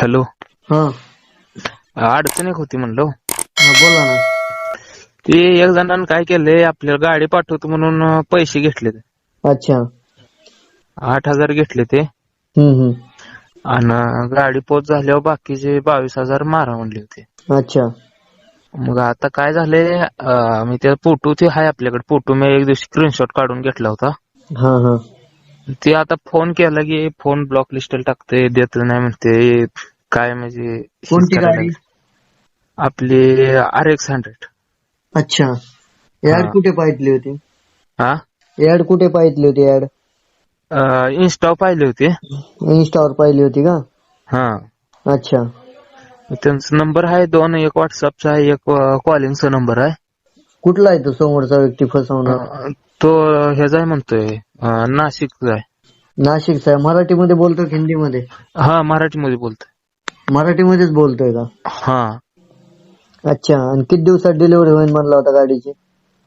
Hello. हा. अडचण एक होती म्हणलो. हा, बोला ना. ते एक जणांनी काय केलंय आपल्याला गाडी पाठवतो म्हणून पैसे घेतले अच्छा. आठ हजार घेतले ते. हम्म हम्म. आणि गाडी पोच झाल्यावर बाकीचे बावीस हजार मारा म्हणले होते. अच्छा. मग आता काय झालंय अं, मी त्या फोटो ते आहे आपल्याकडे. फोटो मी एक दिवशी स्क्रीनशॉट काढून घेतला होता. हा हा. ते आता फोन केला की फोन ब्लॉक लिस्टला टाकते देत नाही म्हणते. काय म्हणजे कोणती गाडी? आपली आर एक्स हंड्रेड अच्छा. ऍड. कुठे पाहितली होती? हा? ऍड कुठे पाहितली होती ऍड इन्स्टा पाहिले होते. इन्स्टावर पाहिली होती का? हा. अच्छा. त्यांचा नंबर आहे दोन एक व्हॉट्सअपचा आहे एक कॉलिंगचा नंबर आहे. कुठला आहे तो समोरचा व्यक्ती फसवणार? तो ह्याचा आहे म्हणतोय अं, नाशिकचा आहे नाशिकचा आहे मराठीमध्ये बोलतो की हिंदीमध्ये? हा मराठीमध्ये बोलतोय. मराठीमध्येच बोलतोय का? हा. अच्छा आणि किती दिवसात डिलिव्हरी होईल म्हणला होता गाडीची?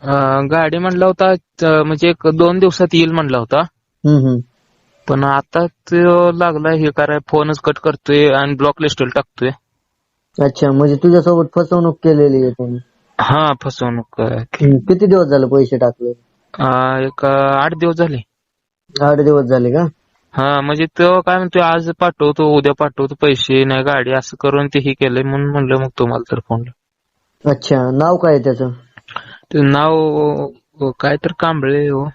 अं, गाडी म्हणला होता अं, म्हणजे एक दोन दिवसात येईल म्हणला होता. हम्म हम्म. पण आता तो लागलाय हे कराय फोनच कट करतोय आणि ब्लॉक लिस्टला टाकतोय. अच्छा म्हणजे तुझ्यासोबत फसवणूक केलेली आहे त्यांनी. हा फसवणूक. हम्म, किती दिवस झाले पैसे टाकले? अं, एक आठ दिवस झाले. आठ दिवस झाले का? हा म्हणजे तो काय म्हणतोय आज पाठवतो उद्या पाठवतो पैसे नाही गाडी असं करून ते हे केलंय म्हणून म्हणलं मग तुम्हाला तर फोन अच्छा नाव काय आहे त्याचं? ते नाव अं, काय तर कांबळे हो.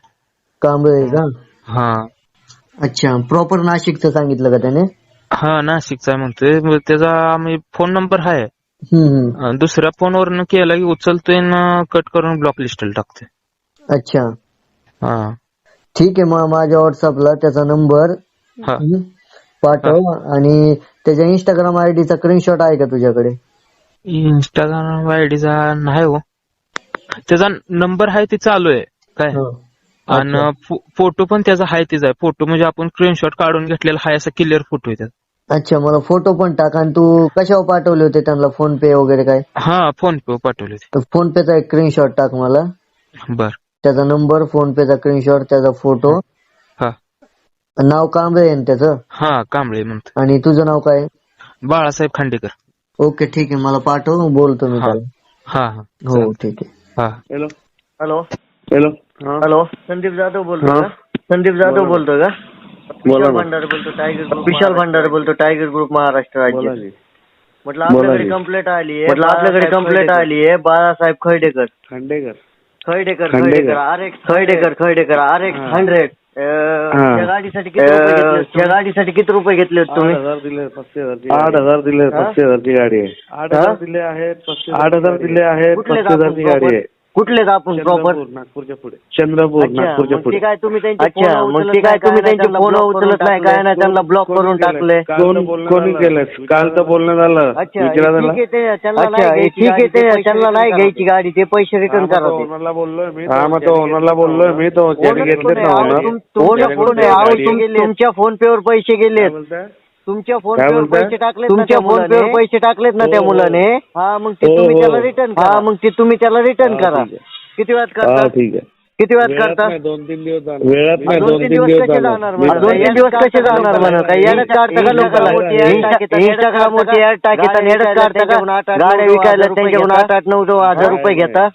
कांबळे का? हा. अच्छा प्रॉपर नाशिकचं सांगितलं का त्याने? हा नाशिकचा आहे म्हणतोय. मग त्याचा आम्ही फोन नंबर आहे. हम्म हम्म. अं, दुसऱ्या फोनवरनं केला की उचलतोय ना कट करून ब्लॉक लिस्टला टाकतोय. अच्छा. हा. ठीक आहे मग माझ्या व्हॉट्सअपला त्याचा नंबर हा. पाठव आणि त्याच्या इंस्टाग्राम आयडीचा स्क्रीनशॉट आहे का तुझ्याकडे? इंस्टाग्राम आयडीचा नाही हो. त्याचा नंबर आहे ते चालू आहे. काय? हो. आणि फो- फोटो पण त्याचा आहे तेच आहे. फोटो म्हणजे आपण स्क्रीनशॉट काढून घेतलेला आहे असा क्लिअर फोटो आहे त्याचा. अच्छा मला फोटो पण टाक. आणि तू कशावर पाठवले होते त्यांना? फोन पे वगैरे काय? हा फोन पे पाठवले तर फोन पेचा एक स्क्रीनशॉट टाक मला. बर. त्याचा नंबर फोन पेचा स्क्रीनशॉट त्याचा फोटो हा. नाव कांबळे आहे ना त्याचं? हा कांबळे म्हणतो आणि तुझं नाव काय बाळासाहेब खांडेकर. ओके ठीक आहे. मला पाठव बोलतो मी हा. त्याला. हा हा. हो ठीक आहे. हा. Hello. Hello. Hello. Hello. Sandeep Jadhav बोलतोय हा. का? संदीप जाधव बोलतोय का? बोला विशाल ना. भंडारे बोलतो टायगर ग्रुप विशाल भंडारे बोलतो टायगर ग्रुप महाराष्ट्र बोला राज्य. म्हटलं बोला आपल्याकडे. कंप्लेंट आली आहे. म्हटलं आपल्याकडे कंप्लेंट आली आहे. Balasaheb Khaidekar Khandekar. Khaidekar Khandekar. Khaidekar R X Khaidekar Khaidekar R X. Hundred. त्या गाडीसाठी किती रुपये घेतले होते? त्या गाडीसाठी किती रुपये घेतले होते आठ तुम्ही हजार दिले पस्तीस हजारची आठ हजार दिले? पस्तीस हजारची गाडी आहे आठ? हजार दिले आहेत आठ हजार दिले आहेत कुठले पस्तीस हजारची गाडी आहे कुठले आपण प्रॉपर चंद्रपूर नागपूरच्या पुढे. चंद्रपूर नागपूरच्या मग पुढे. ते काय तुम्ही त्यांचे अच्छा मग ते काय तुम्ही त्यांचे फोन उचलत नाही काय नाही त्यांना ब्लॉक करून टाकले कोण कोणी केलं काल तर बोलणं झालं. अच्छा विचारा त्याला ठीक आहे ते त्यांना नाही घ्यायची ठीक आहे ते त्यांना नाही घ्यायची गाडी ते पैसे रिटर्न करा तो. ओनरला बोललोय मी हा मग तो ओनरला बोललोय मी तो ज्याने Owner घेतलेत कोण ना आहे? ओनर तुम- तुमच्या फोन तुमच्या पे वर पैसे काय गेलेत. बोलताय? तुमच्या फोन काय पे वर बोलताय? पैसे टाकलेत तुमच्या फोन पे वर पैसे टाकलेत ना त्या हो, हो. मुलाने? हा मग ते हो, तुम्ही हो. त्याला रिटर्न करा. मग ते तुम्ही त्याला रिटर्न हा, करा. ठीक आहे. किती वेळात हा करता? ठीक आहे. किती वेळात वेळात करता? नाही, दोन तीन दिवस जाणार. वेळात नाही दोन तीन दिवस कसे जाणार? दोन तीन दिवस कसे जाणार म्हणा? काय काढता का लोकांना इंस्टाग्राम वरती ऍड टाकीता याडच काढता का? गाड्या विकायला त्यांच्याकडून आठ आठ नऊ नऊ हजार रुपये घेता.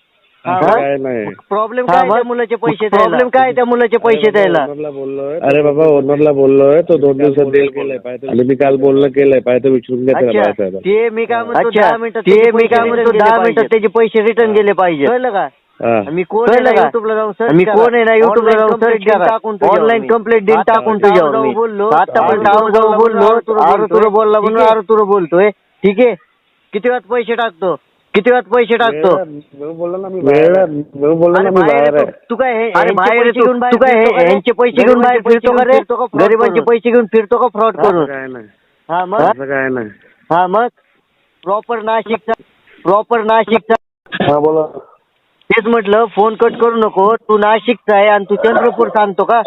असं काय नाही. प्रॉब्लेम काय त्या मुलाचे पैसे प्रॉब्लेम काय त्या मुलाचे पैसे द्यायला? ओनरला बोललोय. अरे बाबा ओनरला बोललोय तो दोन दिवसात देईल पाहिजे आणि मी काल बोलणं केलंय पाहिजे विचारून घ्या त्याला अच्छा बाळासाहेब ते मी काय म्हणतो दहा मिनिटात ते मी काय म्हणतो दहा मिनिटात त्याचे पैसे रिटर्न गेले पाहिजे कळलं का? हा. मी कोण आहे ना युट्यूबला जाऊन सर्च मी कोण आहे ना युट्यूबला जाऊन सर्च करा. ऑनलाईन कंप्लेंट देऊन टाकून तुझ्यावर मी. बोललो आता पण जाऊ जाऊ बोललो आरू तुला बोलला म्हणून आरू तुला बोलतोय. ठीक आहे? किती वेळात पैसे टाकतो? किती वेळात पैसे टाकतो? वेळ बोललो ना मी वेळ वेळ बोललो अरे ना मी बाहेर बाहेर. आहे आहे तू. तू काय हे- यांचे पैसे घेऊन तू काय हे- यांचे पैसे घेऊन बाहेर फिरतो का रे? गरिबांचे पैसे घेऊन फिरतो का फ्रॉड असं करून? काय नाही हा मग? असं काय नाही. हा मग? प्रॉपर नाशिकचा प्रॉपर नाशिकचा हा बोला. तेच म्हटलं फोन कट करू नको. तू नाशिकचा आहे आणि तू चंद्रपूर सांगतो का?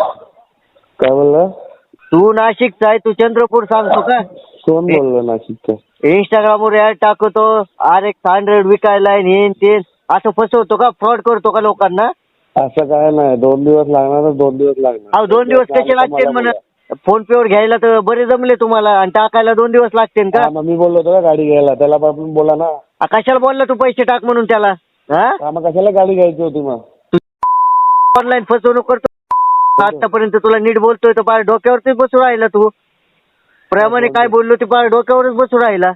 काय बोलला? तू नाशिकचा आहे तू चंद्रपूर सांगतो का? कोण बोललो नाशिकचं इंस्टाग्राम वर ऍड टाकतो आर एक्स हंड्रेड विकायला आहे, हे न ते असं फसवतो का? फ्रॉड करतो का लोकांना? असं काय नाही. दोन दिवस लागणार दोन दिवस लागणार. अहो दोन दिवस कसे लागतील म्हणत? फोन पे वर घ्यायला तर बरे जमले तुम्हाला. आणि टाकायला दोन दिवस लागतील का? हा, मग मी बोललो होतो का गाडी घ्यायला? त्याला पण बोला ना. आ, कशाला बोलला तू पैसे टाक म्हणून त्याला? हा? हा, मग कशाला गाडी घ्यायची होती मग? ऑनलाईन फसवणूक करतो. आतापर्यंत तुला नीट बोलतोय तर पार डोक्यावरती बसून राहिला तू. प्रेमाने काय बोललो ते पार डोक्यावरच बसून राहिला.